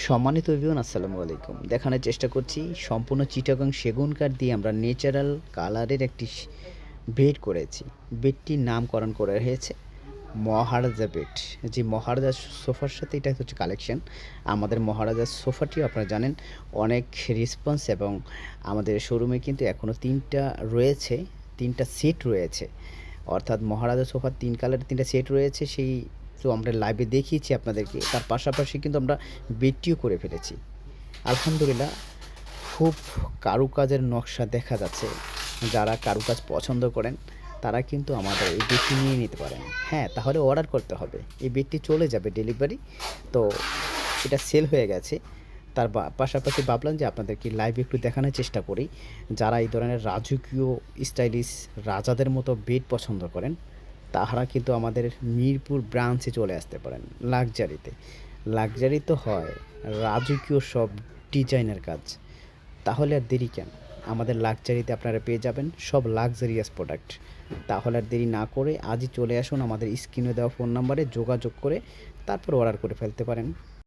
সম্মানিত অভিমান আসসালামু আলাইকুম। দেখানোর চেষ্টা করছি, সম্পূর্ণ চিটাগাং সেগুন কাঠ দিয়ে আমরা ন্যাচারাল কালারের একটি বেড করেছি। বেডটির নামকরণ করা হয়েছে মহারাজা বেড যে মহারাজা সোফার সাথে এটা হচ্ছে কালেকশন আমাদের মহারাজা সোফাটিও আপনারা জানেন, অনেক রেসপন্স এবং আমাদের শোরুমে কিন্তু এখনও তিনটা রয়েছে, তিনটা সেট রয়েছে। অর্থাৎ মহারাজা সোফার তিন কালারের তিনটা সেট রয়েছে, সেই তো আমরা লাইভে দেখিয়েছি আপনাদেরকে। তার পাশাপাশি কিন্তু আমরা বেডটিও করে ফেলেছি। আলহামদুলিল্লাহ, খুব কারুকাজের নকশা দেখা যাচ্ছে। যারা কারুকাজ পছন্দ করেন, তারা কিন্তু আমাদের এই বেডটি নিয়ে নিতে পারেন। হ্যাঁ তাহলে অর্ডার করতে হবে। এই বেডটি চলে যাবে ডেলিভারি তো এটা সেল হয়ে গেছে। তার পাশাপাশি ভাবলাম যে আপনাদেরকে লাইভ একটু দেখানোর চেষ্টা করি। যারা এই ধরনের রাজকীয় স্টাইলিশ রাজাদের মতো বেড পছন্দ করেন তাহারা কিন্তু আমাদের মিরপুর ব্রাঞ্চে চলে আসতে পারেন লাকজারিতে লাকজারি তো হয়, রাজকীয় সব ডিজাইনের কাজ। তাহলে আর দেরি কেন? আমাদের লাকজারিতে আপনারা পেয়ে যাবেন সব লাকজারিয়াস প্রোডাক্ট তাহলে আর দেরি না করে আজই চলে আসুন আমাদের স্ক্রিনে দেওয়া ফোন নাম্বারে যোগাযোগ করে তারপর অর্ডার করে ফেলতে পারেন।